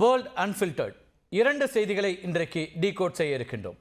World unfiltered இரண்டு செய்திகளை இன்றைக்கு டீகோட் செய்ய இருக்கின்றோம்.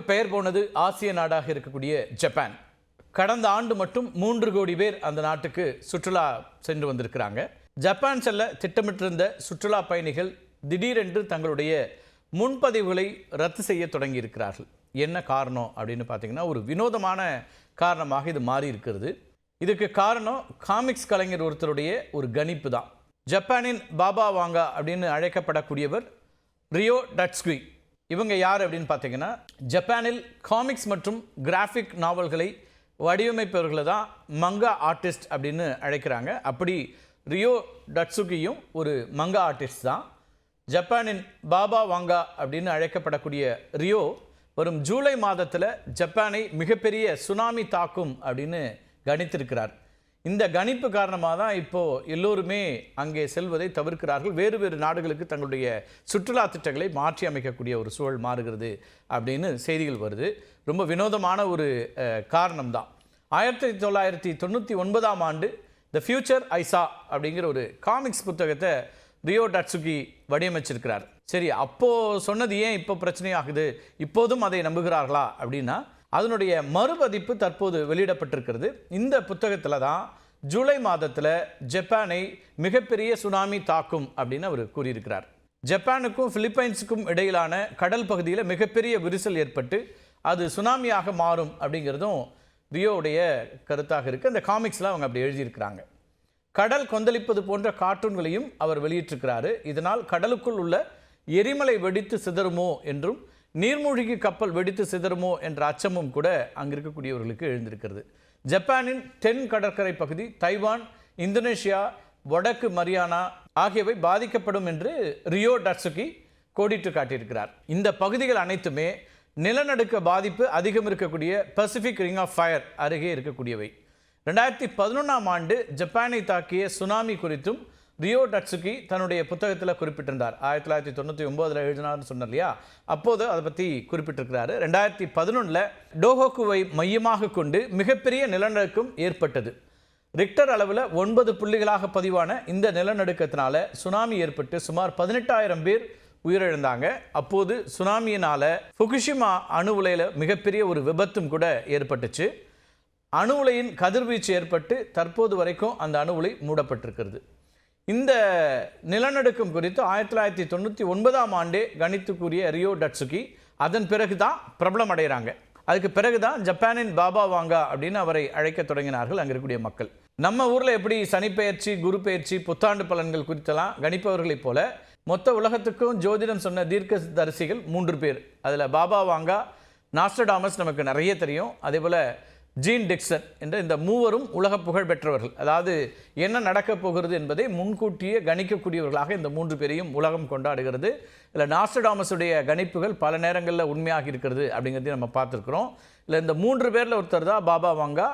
சுற்றுலாவுக்கு பெயர் போனது ஆசிய நாடாக இருக்கக்கூடிய ஜப்பான். கடந்த ஆண்டு மட்டும் மூன்று கோடி பேர் அந்த நாட்டுக்கு சுற்றுலா சென்று வந்திருக்கிறாங்க. ஜப்பான் செல்ல திட்டமிட்டிருந்த சுற்றுலா பயணிகள் திடீரென்று தங்களுடைய முன்பதிவுகளை ரத்து செய்ய தொடங்கி இருக்கிறார்கள் என்ன காரணம் அப்படின்னு பார்த்தீங்கன்னா ஒரு வினோதமான காரணமாக இது மாறி இருக்கிறது. இதுக்கு காரணம் காமிக்ஸ் கலைஞர் ஒருத்தருடைய ஒரு கணிப்பு தான். ஜப்பானின் பாபா வாங்கா அப்படின்னு அழைக்கப்படக்கூடியவர் ரியோ டட்ஸ்குய் இவங்க யார் அப்படின்னு பார்த்தீங்கன்னா ஜப்பானில் காமிக்ஸ் மற்றும் கிராஃபிக் நாவல்களை வடிவமைப்பவர்களை தான் மங்கா ஆர்டிஸ்ட் அப்படின்னு அழைக்கிறாங்க. அப்படி ரியோ டட்சுகியும் ஒரு மங்கா ஆர்டிஸ்ட் தான். ஜப்பானின் பாபா வாங்கா அப்படின்னு அழைக்கப்படக்கூடிய ரியோ வரும் ஜூலை மாதத்தில் ஜப்பானை மிகப்பெரிய சுனாமி தாக்கும் அப்படின்னு கணித்திருக்கிறார். இந்த கணிப்பு காரணமாக தான் இப்போது எல்லோருமே அங்கே செல்வதை தவிர்க்கிறார்கள். வேறு வேறு நாடுகளுக்கு தங்களுடைய சுற்றுலா திட்டங்களை மாற்றி அமைக்கக்கூடிய ஒரு சூழல் மாறுகிறது அப்படின்னு செய்திகள் வருது. ரொம்ப வினோதமான ஒரு காரணம் தான் ஆயிரத்தி தொள்ளாயிரத்தி தொண்ணூற்றி ஒன்பதாம் ஆண்டு த ஃபியூச்சர் ஐசா அப்படிங்கிற ஒரு காமிக்ஸ் புத்தகத்தை ரியோ டட்சுகி வடிவமைச்சிருக்கிறார். சரி அப்போது சொன்னது ஏன் இப்போ பிரச்சனையாகுது? இப்போதும் அதை நம்புகிறார்களா அப்படின்னா அதனுடைய மறுபதிப்பு தற்போது வெளியிடப்பட்டிருக்கிறது. இந்த புத்தகத்தில் தான் ஜூலை மாதத்தில் ஜப்பானை மிகப்பெரிய சுனாமி தாக்கும் அப்படின்னு அவர் கூறியிருக்கிறார். ஜப்பானுக்கும் பிலிப்பைன்ஸுக்கும் இடையிலான கடல் பகுதியில் மிகப்பெரிய விரிசல் ஏற்பட்டு அது சுனாமியாக மாறும் அப்படிங்கிறதும் ரியோவுடைய கருத்தாக இருக்குது அந்த காமிக்ஸில் அவங்க அப்படி எழுதியிருக்கிறாங்க. கடல் கொந்தளிப்பது போன்ற கார்ட்டூன்களையும் அவர் வெளியிட்டிருக்கிறாரு. இதனால் கடலுக்குள் உள்ள எரிமலை வெடித்து சிதறுமோ என்றும் நீர்மூழ்கி கப்பல் வெடித்து சிதறுமோ என்ற அச்சமும் கூட அங்கிருக்கக்கூடியவர்களுக்கு எழுந்திருக்கிறது. ஜப்பானின் தென் கடற்கரை பகுதி தைவான் இந்தோனேஷியா வடக்கு மரியானா ஆகியவை பாதிக்கப்படும் என்று ரியோ டட்சுகி கோடிட்டு காட்டியிருக்கிறார். இந்த பகுதிகள் அனைத்துமே நிலநடுக்க பாதிப்பு அதிகம் இருக்கக்கூடிய பசிபிக் ரிங் ஆஃப் ஃபயர் அருகே இருக்கக்கூடியவை. ரெண்டாயிரத்தி பதினொன்றாம் ஆண்டு ஜப்பானை தாக்கிய சுனாமி குறித்தும் ரியோ டட்சுகி தன்னுடைய புத்தகத்தில் குறிப்பிட்டிருந்தார். ஆயிரத்தி தொள்ளாயிரத்தி தொண்ணூற்றி ஒம்போதில் எழுதினார்னு சொன்னார் இல்லையா? அப்போது அதை பற்றி குறிப்பிட்டிருக்கிறாரு. ரெண்டாயிரத்தி பதினொன்றில் டோஹோக்குவை மையமாக கொண்டு மிகப்பெரிய நிலநடுக்கம் ஏற்பட்டது. ரிக்டர் அளவில் ஒன்பது புள்ளிகளாக பதிவான இந்த நிலநடுக்கத்தினால சுனாமி ஏற்பட்டு சுமார் பதினெட்டாயிரம் பேர் உயிரிழந்தாங்க. அப்போது சுனாமியினால் ஃபுகுஷிமா அணு உலையில் மிகப்பெரிய ஒரு விபத்தும் கூட ஏற்பட்டுச்சு. அணு உலையின் கதிர்வீச்சு ஏற்பட்டு தற்போது வரைக்கும் அந்த அணு உலை மூடப்பட்டிருக்கிறது. இந்த நிலநடுக்கம் குறித்து ஆயிரத்தி தொள்ளாயிரத்தி தொண்ணூற்றி ஒன்பதாம் ஆண்டே கணித்து கூறிய ரியோ டட்சுகி அதன் பிறகு தான் பிரபலம் அடைகிறாங்க அதுக்கு பிறகு தான் ஜப்பானின் பாபா வாங்கா அப்படின்னு அவரை அழைக்க தொடங்கினார்கள் அங்கே இருக்கக்கூடிய மக்கள். நம்ம ஊரில் எப்படி சனிப்பெயர்ச்சி குரு பெயர்ச்சி புத்தாண்டு பலன்கள் குறித்தெல்லாம் கணிப்பவர்களைப் போல மொத்த உலகத்துக்கும் ஜோதிடம் சொன்ன தீர்க்க தரிசிகள் மூன்று பேர். அதில் பாபா வாங்கா நாஸ்டடாமஸ் நமக்கு நிறைய தெரியும். அதே போல் ஜீன் டிக்சன் என்ற இந்த மூவரும் உலக புகழ் பெற்றவர்கள். அதாவது என்ன நடக்கப் போகிறது என்பதை முன்கூட்டியே கணிக்கக்கூடியவர்களாக இந்த மூன்று பேரையும் உலகம் கொண்டாடுகிறது. இதில் நாஸ்டடாமஸுடைய கணிப்புகள் பல நேரங்களில் உண்மையாக இருக்கிறது அப்படிங்கிறதையும் நம்ம பார்த்துருக்குறோம். இல்லை இந்த மூன்று பேரில் ஒருத்தர் தான் பாபா வாங்கா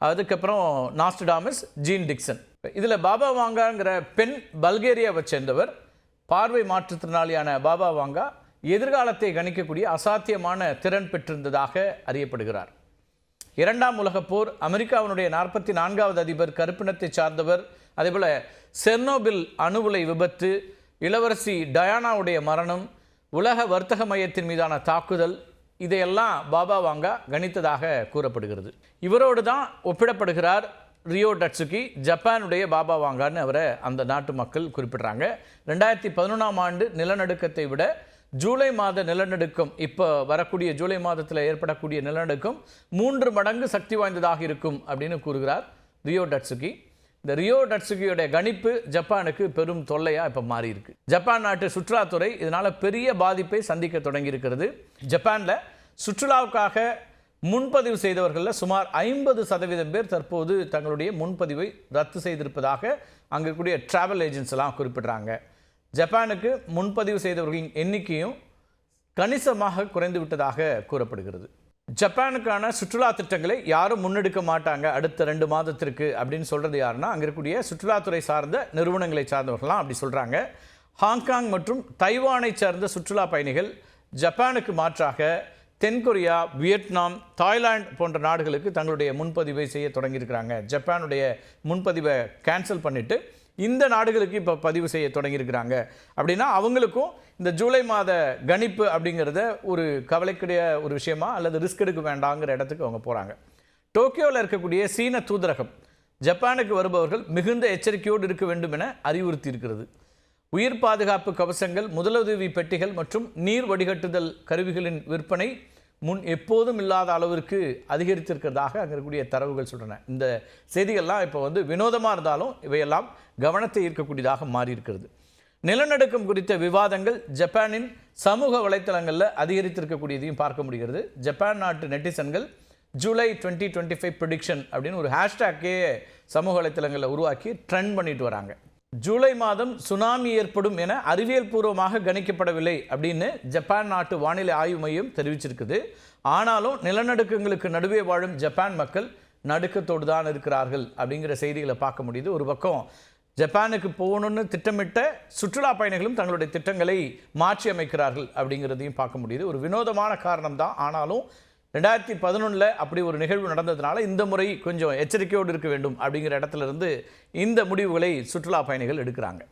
அதுக்கப்புறம் நாஸ்டடாமஸ் ஜீன் டிக்சன். இதில் பாபா வாங்காங்கிற பெண் பல்கேரியாவை சேர்ந்தவர் பார்வை மாற்றுத்திறனாளியான பாபா வாங்கா எதிர்காலத்தை கணிக்கக்கூடிய அசாத்தியமான திறன் பெற்றிருந்ததாக அறியப்படுகிறார். இரண்டாம் உலகப் போர் அமெரிக்காவினுடைய நாற்பத்தி நான்காவது அதிபர் கருப்பினத்தை சார்ந்தவர் அதேபோல் செர்னோபில் அணு உலை விபத்து இளவரசி டயானாவுடைய மரணம் உலக வர்த்தக மையத்தின் மீதான தாக்குதல் இதையெல்லாம் பாபா வாங்கா கணித்ததாக கூறப்படுகிறது. இவரோடு தான் ஒப்பிடப்படுகிறார் ரியோ டட்சுகி ஜப்பானுடைய பாபா வாங்கான்னு அவரை அந்த நாட்டு மக்கள் குறிப்பிடுறாங்க. ரெண்டாயிரத்தி பதினொன்றாம் ஆண்டு நிலநடுக்கத்தை விட ஜூலை மாத நிலநடுக்கம். இப்போ வரக்கூடிய ஜூலை மாதத்தில் ஏற்படக்கூடிய நிலநடுக்கம் மூன்று மடங்கு சக்தி வாய்ந்ததாக இருக்கும் அப்படின்னு கூறுகிறார் ரியோ டட்சுகி. இந்த ரியோ டட்சுகியோடைய கணிப்பு ஜப்பானுக்கு பெரும் தொல்லையாக இப்போ மாறி இருக்கு ஜப்பான் நாட்டு சுற்றுலாத்துறை இதனால் பெரிய பாதிப்பை சந்திக்க தொடங்கியிருக்கிறது. ஜப்பானில் சுற்றுலாவுக்காக முன்பதிவு செய்தவர்களில் சுமார் ஐம்பது சதவீதம் பேர் தற்போது தங்களுடைய முன்பதிவை ரத்து செய்திருப்பதாக அங்கே கூடிய டிராவல் ஏஜென்ட்ஸ் குறிப்பிட்றாங்க குறிப்பிடுறாங்க. ஜப்பானுக்கு முன்பதிவு செய்தவர்களின் எண்ணிக்கையும் கணிசமாக குறைந்து விட்டதாக கூறப்படுகிறது. ஜப்பானுக்கான சுற்றுலா திட்டங்களை யாரும் முன்னெடுக்க மாட்டாங்க அடுத்த ரெண்டு மாதத்திற்கு அப்படின்னு சொல்கிறது யாருன்னா அங்கே இருக்கக்கூடிய சுற்றுலாத்துறை சார்ந்த நிறுவனங்களை சார்ந்தவர்கள்லாம் அப்படி சொல்கிறாங்க ஹாங்காங் மற்றும் தைவானை சார்ந்த சுற்றுலா பயணிகள் ஜப்பானுக்கு மாற்றாக தென்கொரியா வியட்நாம் தாய்லாந்து போன்ற நாடுகளுக்கு தங்களுடைய முன்பதிவை செய்ய தொடங்கியிருக்கிறாங்க. ஜப்பானுடைய முன்பதிவை கேன்சல் பண்ணிவிட்டு இந்த நாடுகளுக்கு இப்போ பதிவு செய்ய தொடங்கியிருக்கிறாங்க. அப்படின்னா அவங்களுக்கும் இந்த ஜூலை மாத கணிப்பு அப்படிங்கிறத ஒரு கவலைக்குடைய ஒரு விஷயமா அல்லது ரிஸ்க் எடுக்க வேண்டாங்கிற இடத்துக்கு அவங்க போகிறாங்க டோக்கியோவில் இருக்கக்கூடிய சீன தூதரகம் ஜப்பானுக்கு வருபவர்கள் மிகுந்த எச்சரிக்கையோடு இருக்க வேண்டும் என அறிவுறுத்தி இருக்கிறது உயிர் பாதுகாப்பு கவசங்கள் முதலுதவி பெட்டிகள் மற்றும் நீர் வடிகட்டுதல் கருவிகளின் விற்பனை முன் எப்போதும் இல்லாத அளவிற்கு அதிகரித்திருக்கிறதாக அங்கே இருக்கக்கூடிய தரவுகள் சொல்கிறன இந்த செய்திகள்லாம் இப்போ வந்து வினோதமாக இருந்தாலும் இவையெல்லாம் கவனத்தை ஈர்க்கக்கூடியதாக மாறியிருக்கிறது. நிலநடுக்கம் குறித்த விவாதங்கள் ஜப்பானின் சமூக வலைத்தளங்களில் அதிகரித்திருக்கக்கூடியதையும் பார்க்க முடிகிறது. ஜப்பான் நாட்டு நெட்டிசன்கள் July twenty twenty five prediction அப்படின்னு ஒரு ஹேஷ்டேக்கே சமூக வலைத்தளங்களில் உருவாக்கி ட்ரெண்ட் பண்ணிட்டு வராங்க. ஜூலை மாதம் சுனாமி ஏற்படும் என அறிவியல் பூர்வமாக கணிக்கப்படவில்லை அப்படின்னு ஜப்பான் நாட்டு வானிலை ஆய்வு மையம் தெரிவிச்சிருக்குது. ஆனாலும் நிலநடுக்கங்களுக்கு நடுவே வாழும் ஜப்பான் மக்கள் நடுக்கத்தோடு தான் இருக்கிறார்கள் அப்படிங்கிற செய்திகளை பார்க்க முடியுது. ஒரு பக்கம் ஜப்பானுக்கு போகணும்னு திட்டமிட்ட சுற்றுலா பயணிகளும் தங்களுடைய திட்டங்களை மாற்றி அமைக்கிறார்கள் அப்படிங்கிறதையும் பார்க்க முடியுது. ஒரு வினோதமான காரணம் தான். ஆனாலும் ரெண்டாயிரத்தி பதினொன்றில் அப்படி ஒரு நிகழ்வு நடந்ததுனால இந்த முறை கொஞ்சம் எச்சரிக்கையோடு இருக்க வேண்டும் அப்படிங்கிற இடத்துல இருந்து இந்த முடிவுகளை சுற்றுலா பயணிகள் எடுக்கிறாங்க.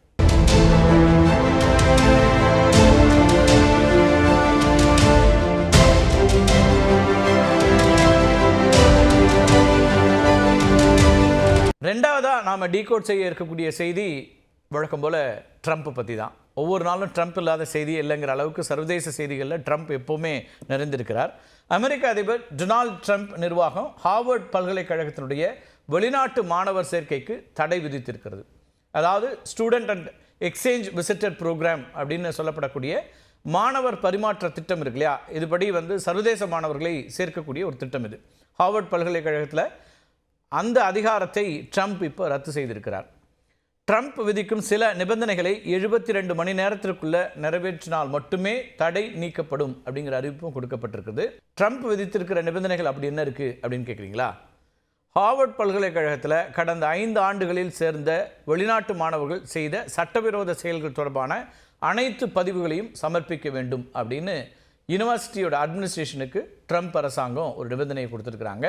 ரெண்டாவதாக நாம் டீகோட் செய்ய இருக்கக்கூடிய செய்தி வழக்கம் போல் ட்ரம்ப் பற்றி தான் ஒவ்வொரு நாளும் ட்ரம்ப் இல்லாத செய்தி இல்லைங்கிற அளவுக்கு சர்வதேச செய்திகளில் ட்ரம்ப் எப்போவுமே நிறைந்திருக்கிறார். அமெரிக்க அதிபர் டொனால்ட் ட்ரம்ப் நிர்வாகம் ஹார்வர்ட் பல்கலைக்கழகத்தினுடைய வெளிநாட்டு மாணவர் சேர்க்கைக்கு தடை விதித்திருக்கிறது. அதாவது student and exchange visitor program அப்படின்னு சொல்லப்படக்கூடிய மாணவர் பரிமாற்ற திட்டம் இருக்கு இல்லையா? இதுபடி வந்து சர்வதேச மாணவர்களை சேர்க்கக்கூடிய ஒரு திட்டம் இது. ஹார்வர்ட் பல்கலைக்கழகத்தில் அந்த அதிகாரத்தை ட்ரம்ப் இப்போ ரத்து செய்திருக்கிறார். ட்ரம்ப் விதிக்கும் சில நிபந்தனைகளை எழுபத்தி ரெண்டு மணி நேரத்திற்குள்ள நிறைவேற்றினால் மட்டுமே தடை நீக்கப்படும் அப்படிங்கிற அறிவிப்பும் கொடுக்கப்பட்டிருக்குது. ட்ரம்ப் விதித்திருக்கிற நிபந்தனைகள் அப்படி என்ன இருக்குது அப்படின்னு கேட்குறீங்களா ஹார்வர்ட் பல்கலைக்கழகத்தில் கடந்த ஐந்து ஆண்டுகளில் சேர்ந்த வெளிநாட்டு மாணவர்கள் செய்த சட்டவிரோத செயல்கள் தொடர்பான அனைத்து பதிவுகளையும் சமர்ப்பிக்க வேண்டும் அப்படின்னு யூனிவர்சிட்டியோட அட்மினிஸ்ட்ரேஷனுக்கு ட்ரம்ப் அரசாங்கம் ஒரு நிபந்தனையை கொடுத்துருக்குறாங்க.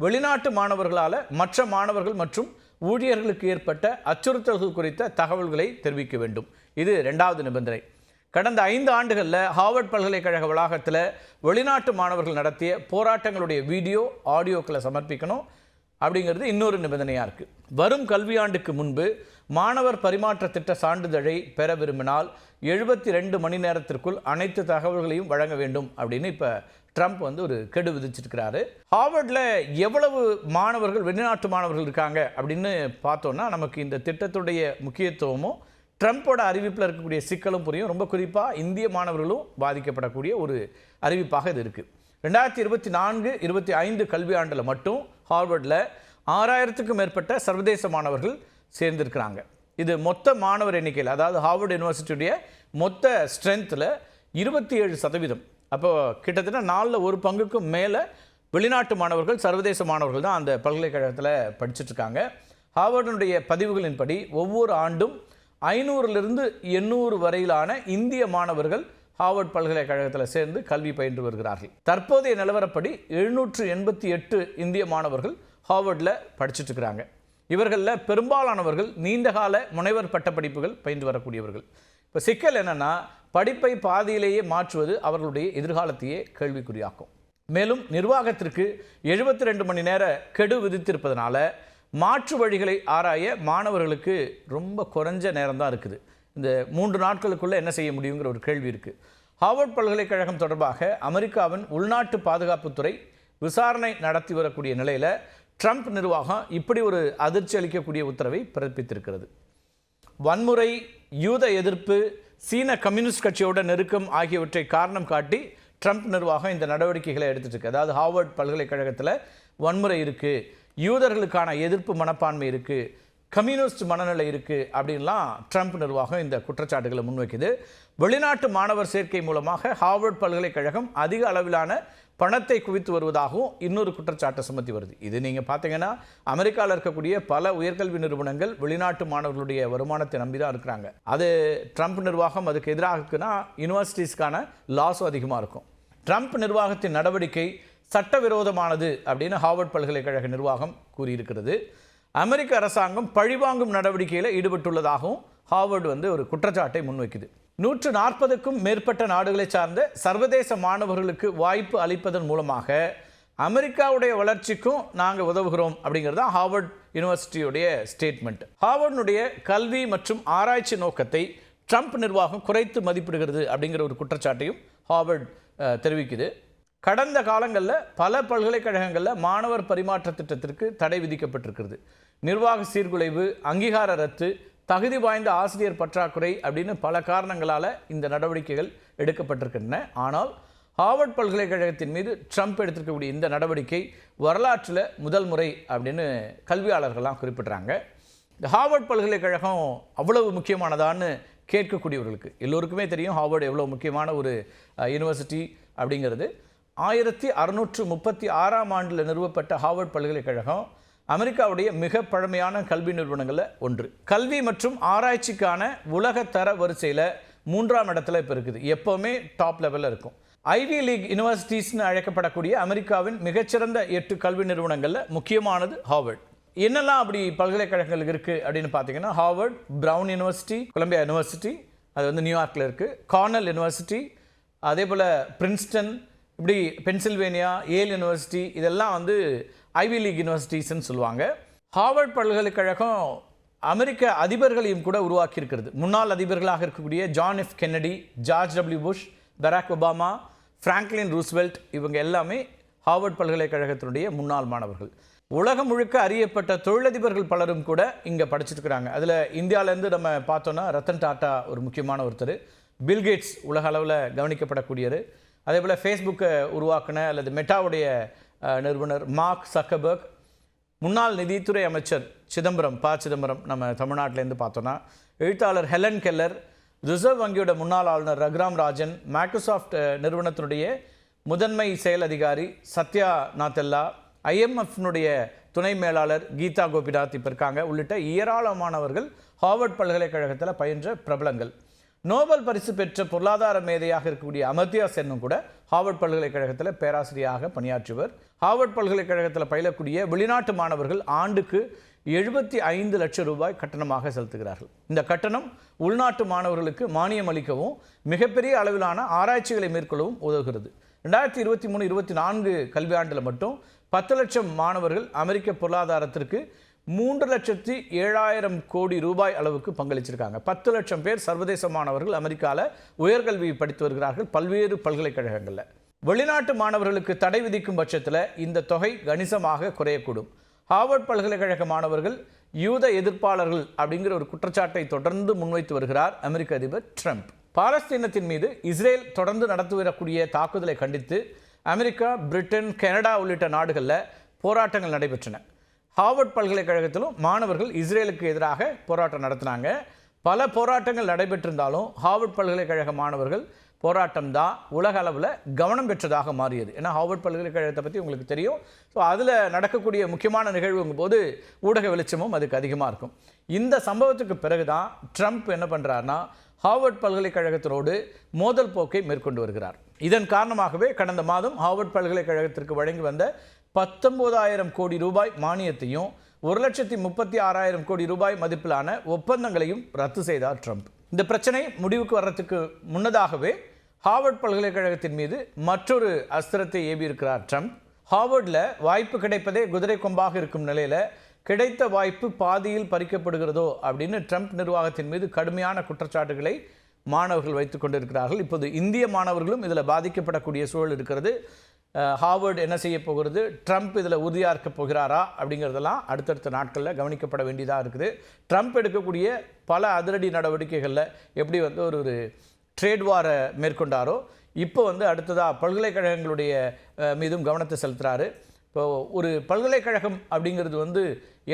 வெளிநாட்டு மாணவர்களால் மற்ற மாணவர்கள் மற்றும் ஊழியர்களுக்கு ஏற்பட்ட அச்சுறுத்தல்கள் குறித்த தகவல்களை தெரிவிக்க வேண்டும். இது ரெண்டாவது நிபந்தனை. கடந்த ஐந்து ஆண்டுகளில் ஹார்வர்ட் பல்கலைக்கழக வளாகத்தில் வெளிநாட்டு மாணவர்கள் நடத்திய போராட்டங்களுடைய வீடியோ ஆடியோக்களை சமர்ப்பிக்கணும் அப்படிங்கிறது இன்னொரு நிபந்தனையாக இருக்குது வரும் கல்வியாண்டுக்கு முன்பு மாணவர் பரிமாற்ற திட்ட சான்றிதழை பெற விரும்பினால் எழுபத்தி ரெண்டு மணி நேரத்திற்குள் அனைத்து தகவல்களையும் வழங்க வேண்டும் அப்படின்னு இப்போ ட்ரம்ப் வந்து ஒரு கெடு விதிச்சிருக்கிறாரு. ஹார்வர்டில் எவ்வளவு மாணவர்கள் வெளிநாட்டு மாணவர்கள் இருக்காங்க அப்படின்னு பார்த்தோன்னா நமக்கு இந்த திட்டத்துடைய முக்கியத்துவமும் ட்ரம்ப்போட அறிவிப்பில் இருக்கக்கூடிய சிக்கலும் புரியும். ரொம்ப குறிப்பாக இந்திய மாணவர்களும் பாதிக்கப்படக்கூடிய ஒரு அறிவிப்பாக இது இருக்குது ரெண்டாயிரத்தி இருபத்தி நான்கு இருபத்தி ஐந்து கல்வியாண்டில் மட்டும் ஹார்வர்டில் ஆறாயிரத்துக்கும் மேற்பட்ட சர்வதேச மாணவர்கள் சேர்ந்திருக்கிறாங்க. இது மொத்த மாணவர் எண்ணிக்கையில் அதாவது ஹார்வர்டு யூனிவர்சிட்டியுடைய மொத்த ஸ்ட்ரென்த்தில் இருபத்தி ஏழு சதவீதம். அப்போ கிட்டத்தட்ட நாலில் ஒரு பங்குக்கும் மேலே வெளிநாட்டு மாணவர்கள் சர்வதேச மாணவர்கள் தான் அந்த பல்கலைக்கழகத்தில் படிச்சுட்ருக்காங்க. ஹார்வர்டனுடைய பதிவுகளின்படி ஒவ்வொரு ஆண்டும் ஐநூறுலேருந்து எண்ணூறு வரையிலான இந்திய மாணவர்கள் ஹார்வர்ட் பல்கலைக்கழகத்தில் சேர்ந்து கல்வி பயின்று வருகிறார்கள். தற்போதைய நிலவரப்படி எழுநூற்று எண்பத்தி எட்டு இந்திய மாணவர்கள் ஹார்வர்டில் படிச்சுட்டு இருக்கிறாங்க இவர்களில் பெரும்பாலானவர்கள் நீண்டகால முனைவர் பட்டப்படிப்புகள் பயின்று வரக்கூடியவர்கள். இப்போ சிக்கல் என்னன்னா படிப்பை பாதியிலேயே மாற்றுவது அவர்களுடைய எதிர்காலத்தையே கேள்விக்குறியாக்கும். மேலும் நிர்வாகத்திற்கு எழுபத்தி ரெண்டு மணி நேர கெடு விதித்திருப்பதனால மாற்று வழிகளை ஆராய மாணவர்களுக்கு ரொம்ப குறைஞ்ச நேரம் தான் இருக்குது. இந்த மூன்று நாட்களுக்குள்ளே என்ன செய்ய முடியுங்கிற ஒரு கேள்வி இருக்குது ஹார்வர்ட் பல்கலைக்கழகம் தொடர்பாக அமெரிக்காவின் உள்நாட்டு பாதுகாப்புத்துறை விசாரணை நடத்தி வரக்கூடிய நிலையில் ட்ரம்ப் நிர்வாகம் இப்படி ஒரு அதிர்ச்சி அளிக்கக்கூடிய உத்தரவை பிறப்பித்திருக்கிறது. வன்முறை யூத எதிர்ப்பு சீன கம்யூனிஸ்ட் கட்சியோட நெருக்கம் ஆகியவற்றை காரணம் காட்டி ட்ரம்ப் நிர்வாகம் இந்த நடவடிக்கைகளை எடுத்துட்டு இருக்கு அதாவது ஹார்வர்ட் பல்கலைக்கழகத்தில் வன்முறை இருக்குது யூதர்களுக்கான எதிர்ப்பு மனப்பான்மை இருக்குது கம்யூனிஸ்ட் மனநிலை இருக்குது அப்படின்லாம் ட்ரம்ப் நிர்வாகம் இந்த குற்றச்சாட்டுகளை முன்வைக்குது. வெளிநாட்டு மாணவர் சேர்க்கை மூலமாக ஹார்வர்ட் பல்கலைக்கழகம் அதிக அளவிலான பணத்தை குவித்து வருவதாகவும் இன்னொரு குற்றச்சாட்டை சுமத்தி வருது. இது நீங்கள் பார்த்தீங்கன்னா அமெரிக்காவில் இருக்கக்கூடிய பல உயர்கல்வி நிறுவனங்கள் வெளிநாட்டு மாணவர்களுடைய வருமானத்தை நம்பி தான் இருக்கிறாங்க. அது ட்ரம்ப் நிர்வாகம் அதுக்கு எதிராக இருக்குன்னா யூனிவர்சிட்டிஸ்க்கான லாஸும் அதிகமாக இருக்கும். ட்ரம்ப் நிர்வாகத்தின் நடவடிக்கை சட்டவிரோதமானது அப்படின்னு ஹார்வர்ட் பல்கலைக்கழக நிர்வாகம் கூறியிருக்கிறது. அமெரிக்க அரசாங்கம் பழிவாங்கும் நடவடிக்கையில் ஈடுபட்டுள்ளதாகவும் ஹார்வர்டு வந்து ஒரு குற்றச்சாட்டை முன்வைக்குது. நூற்று நாற்பதுக்கும் மேற்பட்ட நாடுகளை சார்ந்த சர்வதேச மாணவர்களுக்கு வாய்ப்பு அளிப்பதன் மூலமாக அமெரிக்காவுடைய வளர்ச்சிக்கும் நாங்கள் உதவுகிறோம் அப்படிங்கிறது தான் ஹார்வர்ட் யூனிவர்சிட்டியுடைய ஸ்டேட்மெண்ட் ஹார்வர்டுடைய கல்வி மற்றும் ஆராய்ச்சி நோக்கத்தை ட்ரம்ப் நிர்வாகம் குறைத்து மதிப்பிடுகிறது அப்படிங்கிற ஒரு குற்றச்சாட்டையும் ஹார்வர்ட் தெரிவிக்குது. கடந்த காலங்களில் பல பல்கலைக்கழகங்களில் மாணவர் பரிமாற்ற திட்டத்திற்கு தடை விதிக்கப்பட்டிருக்கிறது. நிர்வாக சீர்குலைவு அங்கீகார ரத்து தகுதி வாய்ந்த ஆசிரியர் பற்றாக்குறை அப்படின்னு பல காரணங்களால் இந்த நடவடிக்கைகள் எடுக்கப்பட்டிருக்கின்றன. ஆனால் ஹார்வர்ட் பல்கலைக்கழகத்தின் மீது ட்ரம்ப் எடுத்திருக்கக்கூடிய இந்த நடவடிக்கை வரலாற்றில் முதல் முறை அப்படின்னு கல்வியாளர்கள்லாம் குறிப்பிட்றாங்க. இந்த ஹார்வர்ட் பல்கலைக்கழகம் அவ்வளவு முக்கியமானதான்னு கேட்கக்கூடியவர்களுக்கு எல்லோருக்குமே தெரியும் ஹார்வர்டு எவ்வளோ முக்கியமான ஒரு யூனிவர்சிட்டி அப்படிங்கிறது. ஆயிரத்தி அறுநூற்று முப்பத்தி ஆறாம் ஆண்டில் நிறுவப்பட்ட ஹார்வர்ட் பல்கலைக்கழகம் அமெரிக்காவுடைய மிக பழமையான கல்வி நிறுவனங்களில் ஒன்று. கல்வி மற்றும் ஆராய்ச்சிக்கான உலக தர வரிசையில் மூன்றாம் இடத்துல இப்போ இருக்குது. எப்போவுமே டாப் லெவலில் இருக்கும். ஐவி லீக் யூனிவர்சிட்டிஸ்னு அழைக்கப்படக்கூடிய அமெரிக்காவின் மிகச்சிறந்த எட்டு கல்வி நிறுவனங்களில் முக்கியமானது ஹார்வர்ட். என்னெல்லாம் அப்படி பல்கலைக்கழகங்கள் இருக்குது அப்படின்னு பார்த்தீங்கன்னா Harvard Brown University Columbia University அது வந்து நியூயார்க்கில் இருக்குது கார்னல் யூனிவர்சிட்டி அதே போல் பிரின்ஸ்டன் இப்படி பென்சில்வேனியா ஏல் யூனிவர்சிட்டி இதெல்லாம் வந்து ஐவி லீக் யூனிவர்சிட்டிஸ்ன்னு சொல்லுவாங்க. ஹார்வர்ட் பல்கலைக்கழகம் அமெரிக்க அதிபர்களையும் கூட உருவாக்கி இருக்கிறது முன்னாள் அதிபர்களாக இருக்கக்கூடிய John F Kennedy George W Bush Barack Obama Franklin Roosevelt இவங்க எல்லாமே ஹார்வர்ட் பல்கலைக்கழகத்தினுடைய முன்னாள் மாணவர்கள். உலகம் முழுக்க அறியப்பட்ட தொழிலதிபர்கள் பலரும் கூட இங்கே படிச்சிருக்கிறாங்க. அதில் இந்தியாவிலேருந்து நம்ம பார்த்தோன்னா ரத்தன் டாட்டா ஒரு முக்கியமான ஒருத்தர். பில்கேட்ஸ் உலக அளவில் கவனிக்கப்படக்கூடியவர். அதே போல் ஃபேஸ்புக்கை உருவாக்கின அல்லது மெட்டாவுடைய நிறுவனர் மார்க் சக்கபர்க் முன்னாள் நிதித்துறை அமைச்சர் சிதம்பரம் ப. சிதம்பரம் நம்ம தமிழ்நாட்டிலேருந்து பார்த்தோன்னா எழுத்தாளர் ஹெலன் கெல்லர் ரிசர்வ் வங்கியோட முன்னாள் ஆளுநர் ரகுராம் ராஜன் மைக்ரோசாஃப்ட் நிறுவனத்தினுடைய முதன்மை செயல் அதிகாரி சத்யா நாத்தெல்லா ஐஎம்எஃப்னுடைய துணை மேலாளர் கீதா கோபிநாத் இப்போ இருக்காங்க. உள்ளிட்ட ஏராளமானவர்கள் ஹார்வர்ட் பல்கலைக்கழகத்தில் பயின்ற பிரபலங்கள். நோபல் பரிசு பெற்ற பொருளாதார மேதையாக இருக்கக்கூடிய அமர்த்தியா சென்னும் கூட ஹார்வர்ட் பல்கலைக்கழகத்தில் பேராசிரியராக பணியாற்றுவர். ஹார்வர்ட் பல்கலைக்கழகத்தில் பயிலக்கூடிய வெளிநாட்டு மாணவர்கள் ஆண்டுக்கு எழுபத்தி ஐந்து லட்சம் ரூபாய் கட்டணமாக செலுத்துகிறார்கள். இந்த கட்டணம் உள்நாட்டு மாணவர்களுக்கு மானியம் அளிக்கவும் மிகப்பெரிய அளவிலான ஆராய்ச்சிகளை மேற்கொள்ளவும் உதவுகிறது. ரெண்டாயிரத்தி இருபத்தி மூணு இருபத்தி நான்கு கல்வியாண்டில் மட்டும் பத்து லட்சம் மாணவர்கள் அமெரிக்க பொருளாதாரத்திற்கு மூன்று லட்சத்தி ஏழாயிரம் கோடி ரூபாய் அளவுக்கு பங்களிச்சிருக்காங்க. பத்து லட்சம் பேர் சர்வதேச மாணவர்கள் அமெரிக்காவில் உயர்கல்வி படித்து வருகிறார்கள் பல்வேறு பல்கலைக்கழகங்களில். வெளிநாட்டு மாணவர்களுக்கு தடை விதிக்கும் பட்சத்தில் இந்த தொகை கணிசமாக குறையக்கூடும். ஹார்வர்ட் பல்கலைக்கழக மாணவர்கள் யூத எதிர்ப்பாளர்கள் அப்படிங்கிற ஒரு குற்றச்சாட்டை தொடர்ந்து முன்வைத்து வருகிறார் அமெரிக்க அதிபர் ட்ரம்ப். பாலஸ்தீனத்தின் மீது இஸ்ரேல் தொடர்ந்து நடத்தி வரக்கூடிய தாக்குதலை கண்டித்து அமெரிக்கா பிரிட்டன் கனடா உள்ளிட்ட நாடுகளில் போராட்டங்கள் நடைபெற்றன. ஹார்வர்ட் பல்கலைக்கழகத்திலும் மாணவர்கள் இஸ்ரேலுக்கு எதிராக போராட்டம் நடத்தினாங்க. பல போராட்டங்கள் நடைபெற்றிருந்தாலும் ஹார்வர்ட் பல்கலைக்கழக மாணவர்கள் போராட்டம் தான் உலக அளவில் கவனம் பெற்றதாக மாறியது. ஏன்னா ஹார்வர்ட் பல்கலைக்கழகத்தை பற்றி உங்களுக்கு தெரியும். ஸோ அதில் நடக்கக்கூடிய முக்கியமான நிகழ்வுங்கும் போது ஊடக வெளிச்சமும் அதுக்கு அதிகமாக இருக்கும். இந்த சம்பவத்துக்கு பிறகு தான் ட்ரம்ப் என்ன பண்ணுறாருனா ஹார்வர்ட் பல்கலைக்கழகத்தினோடு மோதல் போக்கை மேற்கொண்டு வருகிறார். இதன் காரணமாகவே கடந்த மாதம் ஹார்வர்ட் பல்கலைக்கழகத்திற்கு வழங்கி வந்த பத்தொன்பதாயிரம் கோடி ரூபாய் மானியத்தையும் ஒரு லட்சத்தி முப்பத்தி ஆறாயிரம் கோடி ரூபாய் மதிப்பிலான ஒப்பந்தங்களையும் ரத்து செய்தார் ட்ரம்ப். இந்த பிரச்சனை முடிவுக்கு வர்றதுக்கு முன்னதாகவே ஹார்வர்ட் பல்கலைக்கழகத்தின் மீது மற்றொரு அஸ்திரத்தை ஏவியிருக்கிறார் ட்ரம்ப். ஹார்வர்டில் வாய்ப்பு கிடைப்பதே குதிரை கொம்பாக இருக்கும் நிலையில் கிடைத்த வாய்ப்பு பாதியில் பறிக்கப்படுகிறதோ அப்படின்னு ட்ரம்ப் நிர்வாகத்தின் மீது கடுமையான குற்றச்சாட்டுகளை மாணவர்கள் வைத்துக் கொண்டிருக்கிறார்கள். இப்போது இந்திய மாணவர்களும் இதில் பாதிக்கப்படக்கூடிய சூழல் இருக்கிறது. ஹார்வர்டு என்ன செய்ய போகிறது? ட்ரம்ப் இதில் உறுதியாக இருக்க போகிறாரா? அப்படிங்கிறதெல்லாம் அடுத்தடுத்த நாட்களில் கவனிக்கப்பட வேண்டியதாக இருக்குது. ட்ரம்ப் எடுக்கக்கூடிய பல அதிரடி நடவடிக்கைகளில் எப்படி வந்து ஒரு ஒரு ட்ரேட் வாரை மேற்கொண்டாரோ இப்போ வந்து அடுத்ததாக பல்கலைக்கழகங்களுடைய மீதும் கவனத்தை செலுத்துகிறாரு இப்போ ஒரு பல்கலைக்கழகம் அப்படிங்கிறது வந்து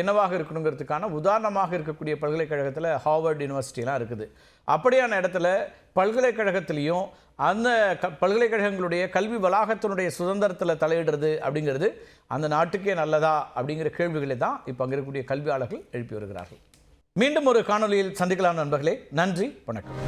என்னவாக இருக்கணுங்கிறதுக்கான உதாரணமாக இருக்கக்கூடிய பல்கலைக்கழகத்தில் ஹார்வர்ட் யூனிவர்சிட்டிலாம் இருக்குது. அப்படியான இடத்துல பல்கலைக்கழகத்திலையும் அந்த க பல்கலைக்கழகங்களுடைய கல்வி வளாகத்தினுடைய சுதந்திரத்தில் தலையிடுறது அப்படிங்கிறது அந்த நாட்டுக்கே நல்லதா அப்படிங்கிற கேள்விகளை தான் இப்போ அங்கே இருக்கக்கூடிய கல்வியாளர்கள் எழுப்பி வருகிறார்கள். மீண்டும் ஒரு காணொளியில் சந்திக்கலாம் நண்பர்களே. நன்றி வணக்கம்.